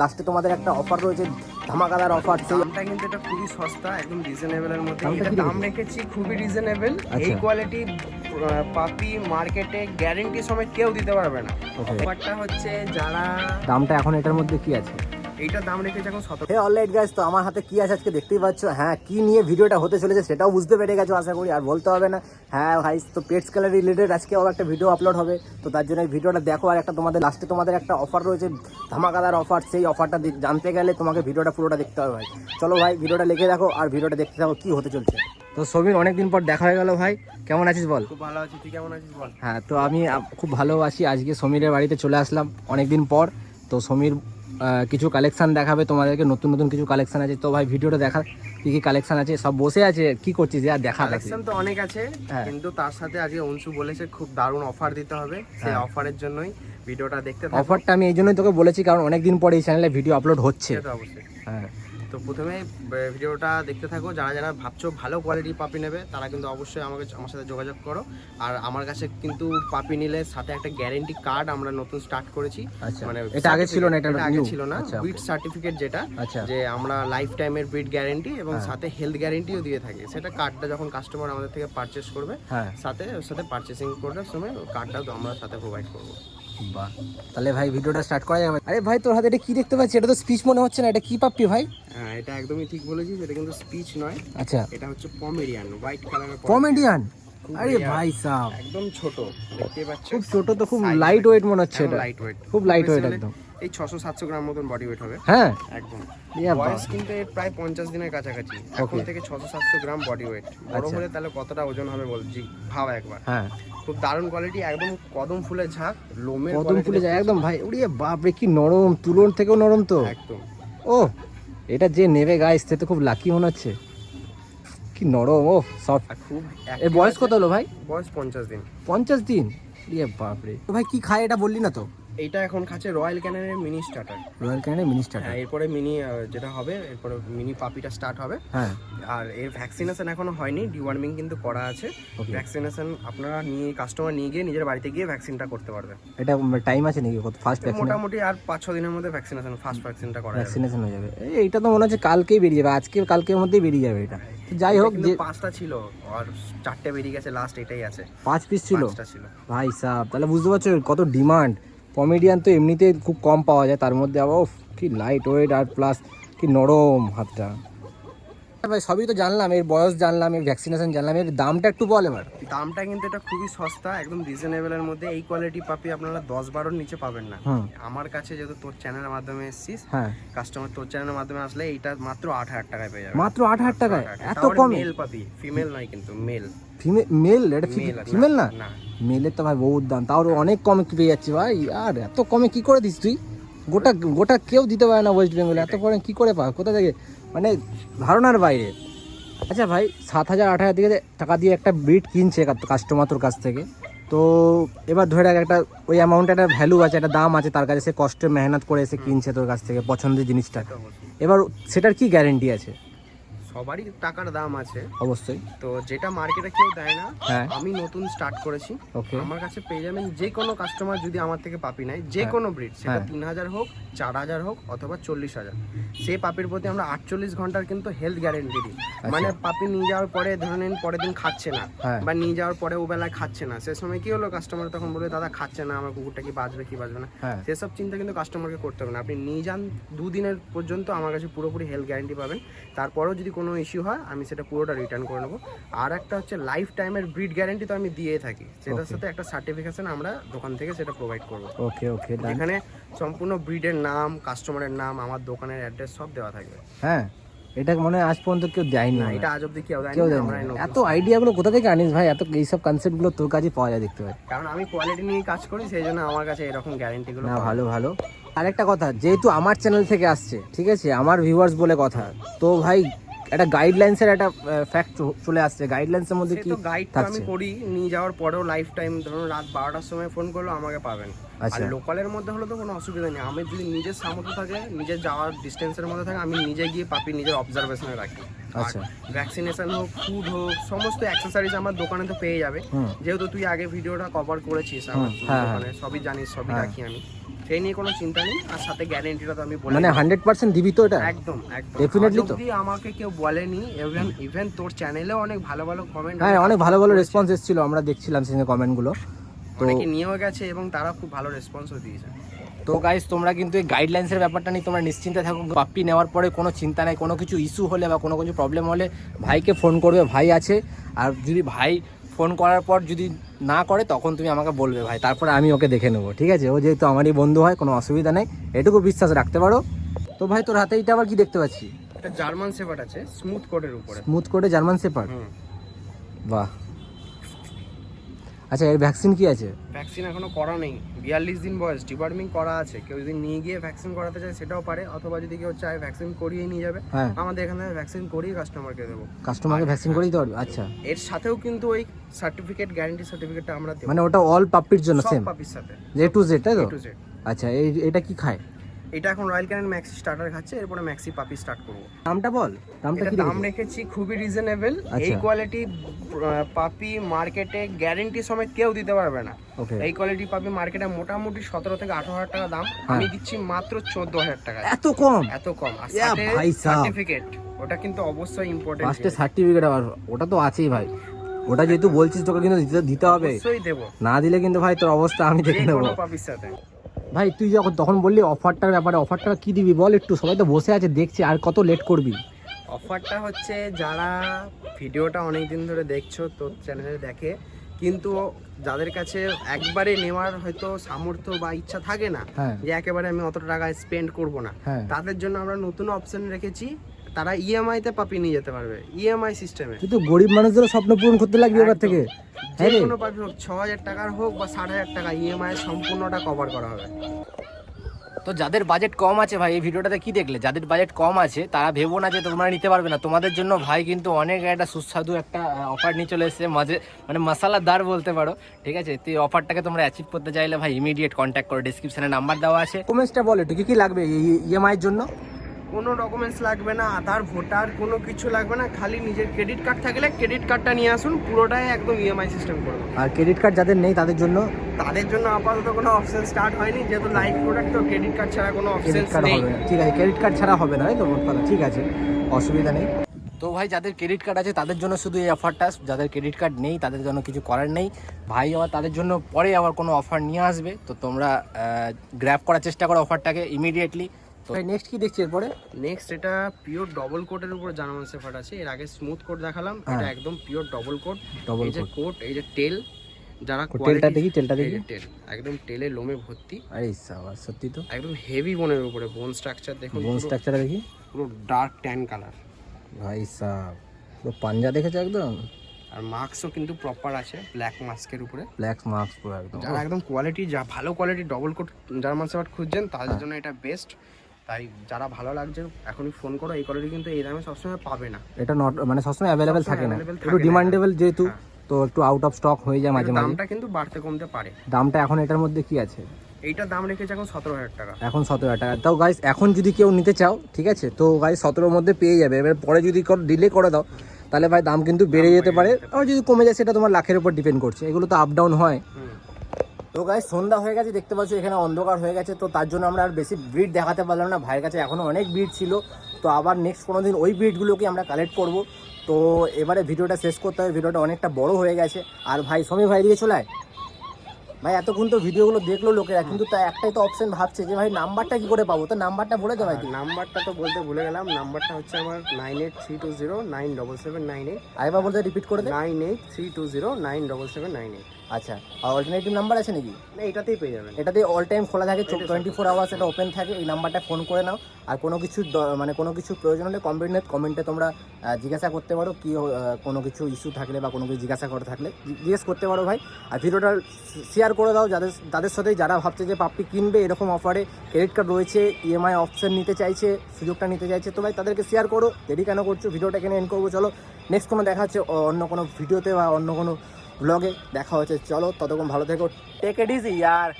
লাস্টে তোমাদের একটা অফার রয়েছে ধামাকাদার অফার সেই দামটা কিন্তু এটা খুবই সস্তা একদম রিজনেবল এর মধ্যে। এটা দাম রেখেছি খুবই রিজনেবল এই আচ্ছা। কোয়ালিটি পাপি মার্কেটে গ্যারেন্টি সময় কেউ দিতে পারবে না. অফারটা হচ্ছে যারা দামটা এখন এটার মধ্যে কি আছে? এইটার দাম রেখেছে এখন সতেরো হে অলরাইট গাইস তো আমার হাতে কি আছে আজকে দেখতেই পাচ্ছ? হ্যাঁ কি নিয়ে ভিডিওটা হতে চলেছে সেটাও বুঝতে পেরে গেছো আশা করি আর বলতে হবে না। হ্যাঁ ভাই তো পেটস কালার রিলেটেড আজকে আবার একটা ভিডিও আপলোড হবে। তো তার জন্য এই ভিডিওটা দেখো আর একটা তোমাদের লাস্টে তোমাদের একটা অফার রয়েছে ধামাকাদার অফার সেই অফারটা জানতে গেলে তোমাকে ভিডিওটা পুরোটা দেখতে হবে ভাই। চলো ভাই ভিডিওটা লিখে দেখো আর ভিডিওটা দেখতে থাকো কি হতে চলছে। তো সবিন অনেকদিন পর দেখা হয়ে গেল ভাই। কেমন আছিস বল? খুব ভালো আছি তুই কেমন আছিস বল? হ্যাঁ তো আমি খুব ভালোবাসি আজকে সমীরের বাড়িতে চলে আসলাম অনেকদিন পর। তো সমীর কিছু কালেকশান দেখাবে তোমাদেরকে নতুন নতুন কিছু কালেকশান আছে। তো ভাই ভিডিওটা দেখা কি কি কালেকশান আছে? সব বসে আছে কি করছিস? আর দেখা কালেকশান তো অনেক আছে হ্যাঁ। কিন্তু তার সাথে আজকে অংশু বলেছে খুব দারুণ অফার দিতে হবে। সেই হ্যাঁ। অফারের জন্যই ভিডিওটা দেখতে অফারটা আমি এই জন্যই তোকে বলেছি কারণ অনেকদিন পরে এই চ্যানেলে ভিডিও আপলোড হচ্ছে। হ্যাঁ। তো প্রথমে ভিডিওটা দেখতে থাকো। যারা যারা ভাবছ ভালো কোয়ালিটির পাপি নেবে তারা কিন্তু অবশ্যই আমাকে আমার সাথে যোগাযোগ করো। আর আমার কাছে কিন্তু পাপি নিলে সাথে একটা গ্যারেন্টি কার্ড আমরা নতুন স্টার্ট করেছি। আচ্ছা। মানে এটা আগে ছিল না এটা আগে ছিল না। আচ্ছা। ব্রিড সার্টিফিকেট যেটা আচ্ছা। যে আমরা লাইফ টাইমের ব্রিড গ্যারেন্টি এবং হ্যাঁ। সাথে হেলথ গ্যারেন্টিও দিয়ে থাকি। সেটা কার্ডটা যখন কাস্টমার আমাদের থেকে পারচেস করবে হ্যাঁ। সাথে ওর সাথে পারচেসিং করার সময় কার্ডটাও আমরা সাথে প্রোভাইড করব। বাহ তাহলে ভাই ভিডিওটা স্টার্ট করা যাবে আরে ভাই তোর হাতে এটা কি দেখতে পাচ্ছি? এটা তো স্পিচ মনে হচ্ছে না এটা কি পাপ্পি ভাই? হ্যাঁ এটা একদমই ঠিক বলেছিস এটা কিন্তু স্পিচ নয়। আচ্ছা। এটা হচ্ছে পমেরিয়ান হোয়াইট কালারের কমেডিয়ান খুব আরে ভাই সাহেব একদম ছোট দেখতে পাচ্ছ খুব ছোট তো খুব লাইট ওয়েট মনে হচ্ছে এটা। লাইট ওয়েট খুব লাইট ওয়েট একদম। এই ছশো সাতশো গ্রাম মতন বডি ওয়েট হবে। হ্যাঁ? একদম। ইয়া বয়স কিন্তু এর প্রায় পঞ্চাশ দিনের কাছাকাছি। এখন থেকে ছশো সাতশো গ্রাম বডি ওয়েট বড় আচ্ছা। হলে তাহলে কতটা ওজন হবে বলছি ভাব একবার। হ্যাঁ। খুব দারুণ কোয়ালিটি একদম কদম ফুলের ঝাঁক লোমের কদম ফুলে যায় একদম ভাই উড়িয়ে বাপরে কি নরম তুলন থেকেও নরম তো। একদম। ও এটা যে নেবে গাইস সে তো খুব লাকি মনে হচ্ছে। কি নরম ও সফট খুব এর বয়স কত হলো ভাই? বয়স পঞ্চাশ দিন। পঞ্চাশ দিন? ইয়ে বাপরে। তো ভাই কি খায় এটা বললি না তো? এইটা এখন খাচ্ছে রয়্যাল ক্যানের মিনি স্টার্টার রয়্যাল ক্যানের মিনিস্টার হ্যাঁ এরপরে মিনি যেটা হবে এরপরে মিনি পাপিটা স্টার্ট হবে। হ্যাঁ। আর এর ভ্যাকসিনেশন এখনও হয়নি ডিওয়ার্মিং কিন্তু করা আছে। ভ্যাকসিনেশন আপনারা নিয়ে কাস্টমার নিয়ে গিয়ে নিজের বাড়িতে গিয়ে ভ্যাকসিনটা করতে পারবে এটা টাইম আছে নাকি কত ফার্স্ট ভ্যাকসিন মোটামুটি আর পাঁচ ছ দিনের মধ্যে ভ্যাকসিনেশন ফার্স্ট ভ্যাকসিনটা করা যাবে। ভ্যাকসিনেশন হয়ে যাবে। এই এইটা তো মনে হচ্ছে কালকেই বেরিয়ে যাবে। আজকে কালকের মধ্যেই বেরিয়ে যাবে এটা। যাই হোক যে পাঁচটা ছিল আর চারটে বেরিয়ে গেছে লাস্ট এটাই আছে। পাঁচ পিস ছিল? পাঁচটা ছিল। ভাই সাহ তাহলে বুঝতে পারছ কত ডিমান্ড কমেডিয়ান তো এমনিতে খুব কম পাওয়া যায়, তার মধ্যে আবার কি লাইট ওয়েট আর প্লাস কি নরম হাতটা। ভাই সবই তো জানলাম এর বয়স জানলাম এর ভ্যাকসিনেশন জানলাম এর দামটা একটু বল এবার। দামটা কিন্তু এটা খুবই সস্তা একদম রিজনেবল এর মধ্যে। এই কোয়ালিটি পাপি আপনারা দশ বারোর নিচে পাবেন না। আমার কাছে যেহেতু তোর চ্যানেলের মাধ্যমে এসেছিস হ্যাঁ। কাস্টমার তোর চ্যানেলের মাধ্যমে আসলে এইটা মাত্র আট হাজার টাকায় পেয়ে যাবে মাত্র আট হাজার টাকায়? এত কমে? মেল পাপি ফিমেল নয় কিন্তু মেল ফিমেল মেল এটা মেল ফিমেল না না? মেলের তো ভাই বহুত দাম তাও অনেক কমে পেয়ে যাচ্ছে ভাই। আর এত কমে কি করে দিস তুই? গোটা গোটা কেউ দিতে পারে না ওয়েস্ট বেঙ্গলে এত করে কি করে পা কোথা থেকে? মানে ধারণার বাইরে। আচ্ছা ভাই, সাত হাজার, আট হাজার দিকে টাকা দিয়ে একটা ব্রিড কিনছে কাস্টমার তোর কাছ থেকে। তো এবার ধরে রাখ একটা ওই অ্যামাউন্টে একটা ভ্যালু আছে, একটা দাম আছে, তার কাছে সে কষ্টে মেহনত করে এসে কিনছে তোর কাছ থেকে পছন্দের জিনিসটা। এবার সেটার কি গ্যারেন্টি আছে? সবারই টাকার দাম আছে। অবশ্যই। তো যেটা মার্কেটে কেউ দেয় না হ্যাঁ। আমি নতুন স্টার্ট করেছি। ওকে আমার কাছে পেয়ে যাবেন যে কোনো কাস্টমার যদি আমার থেকে পাপি নেয় যে কোনো ব্রিড সেটা হ্যাঁ। তিন হাজার হোক চার হাজার হোক অথবা চল্লিশ হাজার। সেই পাপির প্রতি আমরা আটচল্লিশ ঘণ্টার কিন্তু হেলথ গ্যারেন্টি দিই। মানে পাপি নিয়ে যাওয়ার পরে ধরে নিন পরের দিন খাচ্ছে না হ্যাঁ। বা নিয়ে যাওয়ার পরে ও বেলায় খাচ্ছে না। সে সময় কি হলো কাস্টমার তখন বলবে দাদা খাচ্ছে না আমার কুকুরটা কি বাঁচবে কি বাঁচবে না? হ্যাঁ। সেসব চিন্তা কিন্তু কাস্টমারকে করতে হবে না। আপনি নিয়ে যান দুদিনের পর্যন্ত আমার কাছে পুরোপুরি হেলথ গ্যারেন্টি পাবেন। তারপরেও যদি কোনো ইস্যু হয় আমি সেটা পুরোটা রিটার্ন করে নেব। আর একটা হচ্ছে লাইফ টাইমের ব্রিড গ্যারান্টি তো আমি দিয়েই থাকি। সেটার সাথে একটা সার্টিফিকেশন আমরা দোকান থেকে সেটা প্রোভাইড করব। ওকে ওকে এখানে সম্পূর্ণ ব্রিডের নাম কাস্টমারের নাম আমার দোকানের অ্যাড্রেস সব দেওয়া থাকবে। হ্যাঁ এটা মনে হয় আজ পর্যন্ত কেউ দেয়নি না এটা আজ অব্দি কেউ আমরাই নতুন। এত আইডিয়াগুলো কোথা থেকে আনিস ভাই? এত এইসব কনসেপ্টগুলো তোর কাছে পাওয়া যায় দেখতে পাই। কারণ আমি কোয়ালিটি নিয়ে কাজ করি সেই জন্য আমার কাছে এরকম গ্যারেন্টিগুলো না ভালো ভালো। আরেকটা কথা যেহেতু আমার চ্যানেল থেকে আসছে ঠিক আছে? আমার ভিউয়ার্স বলে কথা। তো ভাই একটা গাইডলাইন্সের একটা ফ্যাক্ট চলে আসছে। গাইডলাইন্সের মধ্যে কি গাইড তো আমি করি নিয়ে যাওয়ার পরেও লাইফ টাইম ধরুন রাত বারোটার সময় ফোন করল আমাকে পাবেন। আর আচ্ছা। লোকালের মধ্যে হলে তো কোনো অসুবিধা নেই। আমি যদি নিজের সামর্থ্য থাকে নিজের যাওয়ার ডিস্টেন্সের মধ্যে থাকে আমি নিজে গিয়ে পাপি নিজের অবজারভেশনে রাখি। আচ্ছা। ভ্যাকসিনেশন হোক ফুড হোক সমস্ত অ্যাক্সেসরিজ আমার দোকানে তো পেয়ে যাবে। যেহেতু তুই আগে ভিডিওটা কভার করেছিস আমার হ্যাঁ, দোকানে সবই জানিস সবই হ্যাঁ। রাখি আমি। সেই নিয়ে কোনো চিন্তা নেই আর সাথে গ্যারেন্টিটা তো আমি বলে মানে। হান্ড্রেড পার্সেন্ট দিবি তো এটা? একদম একদম। আজ তো? আমাকে কেউ বলেনি ইভেন ইভেন তোর চ্যানেলেও অনেক ভালো ভালো কমেন্ট হ্যাঁ অনেক ভালো ভালো রেসপন্স এসেছিল আমরা দেখছিলাম সেখানে কমেন্টগুলো তো অনেকে নিয়েও গেছে এবং তারা খুব ভালো রেসপন্সও দিয়েছে। তো গাইস তোমরা কিন্তু এই গাইডলাইন্সের ব্যাপারটা নিয়ে তোমরা নিশ্চিন্তে থাকো পাপ্পি নেওয়ার পরে কোনো চিন্তা নেই কোনো কিছু ইস্যু হলে বা কোনো কিছু প্রবলেম হলে ভাইকে ফোন করবে ভাই আছে। আর যদি ভাই ফোন করার পর যদি না করে তখন তুমি আমাকে বলবে ভাই। তারপরে আমি ওকে দেখে নেব ঠিক আছে? ও যেহেতু আমারই বন্ধু হয় কোনো অসুবিধা নেই। এটুকু বিশ্বাস রাখতে পারো। তো ভাই তোর হাতে এটা আবার কি দেখতে পাচ্ছি? একটা জার্মান সেপার আছে স্মুথ কোটের উপরে। স্মুথ কোডে জার্মান সেপার বাহ। আচ্ছা এর ভ্যাকসিন কি আছে? ভ্যাকসিন এখনও করা নেই। বিয়াল্লিশ দিন বয়স ডিপার্টমিং করা আছে। কেউ যদি নিয়ে গিয়ে ভ্যাকসিন করাতে চায় সেটাও পারে। অথবা যদি কেউ চায় ভ্যাকসিন করিয়ে নিয়ে যাবে হ্যাঁ। আমাদের এখানে ভ্যাকসিন করিয়ে কাস্টমারকে দেবো। কাস্টমারকে ভ্যাকসিন করে দিতে আচ্ছা। এর সাথেও কিন্তু ওই সার্টিফিকেট গ্যারান্টি সার্টিফিকেটটা আমরা দেবো। মানে ওটা অল পাপ্পির জন্য সেম পাপির সাথে। যে টু জেড তাই তো? আচ্ছা এই এটা কি খায়? এটা এখন রয়্যাল ক্যানেন ম্যাক্সি স্টার্টার খাচ্ছে এরপরে ম্যাক্সি পাপি স্টার্ট করব। দামটা বল দামটা কি দাম রেখেছি খুবই রিজনেবল এই। কোয়ালিটি পাপি মার্কেটে গ্যারেন্টি সমেত কেউ দিতে পারবে না। এই কোয়ালিটি পাপি মার্কেটে মোটামুটি সতেরো থেকে আঠারো হাজার টাকা দাম। হ্যাঁ। আমি দিচ্ছি মাত্র চোদ্দ হাজার টাকা। এত কম? এত কম। সার্টিফিকেট ওটা কিন্তু অবশ্যই ইম্পর্টেন্ট ফার্স্টে সার্টিফিকেট ওটা তো আছেই ভাই। ওটা যেহেতু বলছিস তোকে কিন্তু দিতে হবে। অবশ্যই দেবো। না দিলে কিন্তু ভাই তোর অবস্থা আমি দেখে নেব। পাপির সাথে। ভাই তুই যখন তখন বললি অফারটার ব্যাপারে অফারটা কি দিবি বল একটু? সবাই তো বসে আছে দেখছি আর কত লেট করবি। অফারটা হচ্ছে যারা ভিডিওটা অনেক দিন ধরে দেখছ তোর চ্যানেলে দেখে কিন্তু যাদের কাছে একবারে নেওয়ার হয়তো সামর্থ্য বা ইচ্ছা থাকে না হ্যাঁ। যে একেবারে আমি অত টাকা স্পেন্ড করব না হ্যাঁ। তাদের জন্য আমরা নতুন অপশন রেখেছি। তারা ইএমআই তে পাপি নিয়ে যেতে পারবে ইএমআই সিস্টেমে কিন্তু গরিব মানুষদের স্বপ্ন পূরণ করতে লাগবে এবার থেকে। যে হ্যাঁ কোনো পাপি হোক ছ হাজার টাকার হোক বা ষাট হাজার টাকা ইএমআই সম্পূর্ণটা কভার করা হবে। তো যাদের বাজেট কম আছে ভাই এই ভিডিওটাতে কি দেখলে? যাদের বাজেট কম আছে তারা ভেবো না যে তোমরা নিতে পারবে না। তোমাদের জন্য ভাই কিন্তু অনেক একটা সুস্বাদু একটা অফার নিয়ে চলে এসেছে। মাঝে মানে মশালাদার বলতে পারো ঠিক আছে? তো এই অফারটাকে তোমরা অ্যাচিভ করতে চাইলে ভাই ইমিডিয়েট কন্ট্যাক্ট করো। ডিসক্রিপশনে নাম্বার দেওয়া আছে। কমেন্টসটা বলো একটু কি কি লাগবে ইএমআই এর জন্য? কোনো ডকুমেন্টস লাগবে না আধার ভোটার কোনো কিছু লাগবে না খালি নিজের ক্রেডিট কার্ড থাকলে ক্রেডিট কার্ডটা নিয়ে আসুন পুরোটাই একদম ইএমআই সিস্টেম করে দেবো। আর ক্রেডিট কার্ড যাদের নেই তাদের জন্য? তাদের জন্য আপাতত কোনো অপশন স্টার্ট হয়নি যেহেতু লাইফ প্রোডাক্ট তো ক্রেডিট কার্ড ছাড়া কোনো অপশন নেই। না। ঠিক আছে ক্রেডিট কার্ড ছাড়া হবে না তাই তো ঠিক আছে অসুবিধা নেই। তো ভাই যাদের ক্রেডিট কার্ড আছে তাদের জন্য শুধু এই অফারটা যাদের ক্রেডিট কার্ড নেই তাদের জন্য কিছু করার নেই। ভাই আবার তাদের জন্য পরে আবার কোনো অফার নিয়ে আসবে তো তোমরা গ্র্যাব করার চেষ্টা করো অফারটাকে ইমিডিয়েটলি তো নেক্সট কি দেখছি এরপরে? নেক্সট এটা পিওর ডবল কোটের উপর জার্মান আছে। এর আগে স্মুথ কোট দেখালাম হ্যাঁ। এটা একদম পিওর ডবল কোট ডবল এই যে কোট এই যে টেল যারা টেলটা দেখি টেলটা দেখি। টেল একদম টেলে লোমে ভর্তি। আরে সাবাস সত্যি তো। একদম হেভি বোনের উপরে বোন স্ট্রাকচার দেখুন বোন স্ট্রাকচারটা দেখি। পুরো ডার্ক ট্যান কালার ভাই সাহ পুরো পাঞ্জা দেখেছ একদম? আর মাস্কও কিন্তু প্রপার আছে ব্ল্যাক মাস্কের উপরে। ব্ল্যাক মার্কস পুরো একদম। যারা একদম কোয়ালিটি যা ভালো quality double coat German shepherd খুঁজছেন তাদের হ্যাঁ। জন্য এটা বেস্ট তাই যারা ভালো লাগছে এখনই ফোন করো। এই কোয়ালিটি কিন্তু এই দামে সবসময় পাবে না। এটা নট মানে সবসময় অ্যাভেলেবেল থাকে না। একটু ডিমান্ডেবল যেহেতু হ্যাঁ। তো একটু আউট অফ স্টক হয়ে যায় মাঝে মাঝে। দামটা কিন্তু বাড়তে কমতে পারে। দামটা এখন এটার মধ্যে কি আছে? এইটার দাম রেখেছে এখন সতেরো হাজার টাকা। এখন সতেরো হাজার টাকা। তাও গাইস এখন যদি কেউ নিতে চাও ঠিক আছে? তো গাইস সতেরোর মধ্যে পেয়ে যাবে। এবার পরে যদি ডিলে করে দাও তাহলে ভাই দাম কিন্তু বেড়ে যেতে পারে। আর যদি কমে যায় সেটা তোমার লাখের উপর ডিপেন্ড করছে। এগুলো তো আপ ডাউন হয়। তো গাই সন্ধ্যা হয়ে গেছে, দেখতে পাচ্ছ এখানে অন্ধকার হয়ে গেছে, তো তার জন্য আমরা আর বেশি ব্রিড দেখাতে পারলাম না। ভাইয়ের কাছে এখনও অনেক ব্রিড ছিল। তো আবার নেক্সট কোনো দিন ওই ব্রিডগুলোকে আমরা কালেক্ট করব। তো এবারে ভিডিওটা শেষ করতে হবে। ভিডিওটা অনেকটা বড় হয়ে গেছে। আর ভাই সমী ভাই দিয়ে চলে। ভাই এতক্ষণ তো ভিডিওগুলো দেখল লোকেরা কিন্তু তা একটাই তো অপশন ভাবছে যে ভাই নাম্বারটা কি করে পাবো? তো নাম্বারটা বলে দে ভাই। তুই। নাম্বারটা তো বলতে ভুলে গেলাম। নাম্বারটা হচ্ছে আমার nine eight three two zero nine double seven nine eight আরেকবার বলতে রিপিট করে nine eight three two zero nine double seven nine eight আচ্ছা আর অল্টারনেটিভ নাম্বার আছে নাকি? না এটাতেই পেয়ে যাবেন। এটাতে অল টাইম খোলা থাকে টোয়েন্টি ফোর আওয়ার্স এটা ওপেন থাকে এই নাম্বারটা ফোন করে নাও। আর কোনো কিছু মানে কোনো কিছু প্রয়োজন হলে কমেন্টে কমেন্টে তোমরা জিজ্ঞাসা করতে পারো কি কোনো কিছু ইস্যু থাকলে বা কোনো কিছু জিজ্ঞাসা করে থাকলে। জিজ্ঞেস করতে পারো ভাই। আর ভিডিওটা শেয়ার করে দাও। যাদের, তাদের সাথে যারা ভাবছে যে পাপ্পি কিনবে, এরকম অফারে ক্রেডিট কার্ড রয়েছে ইএমআই অপশান নিতে চাইছে, সুযোগটা নিতে চাইছে, তো ভাই তাদেরকে শেয়ার করো। দেরি কেন করছ? ভিডিওটা এখানে এন্ড করব। চলো নেক্সট কোনো দেখা হচ্ছে অন্য কোনো ভিডিওতে বা অন্য কোনো ব্লগে দেখা হচ্ছে। চলো, ততক্ষণ ভালো থেকো। Take it easy year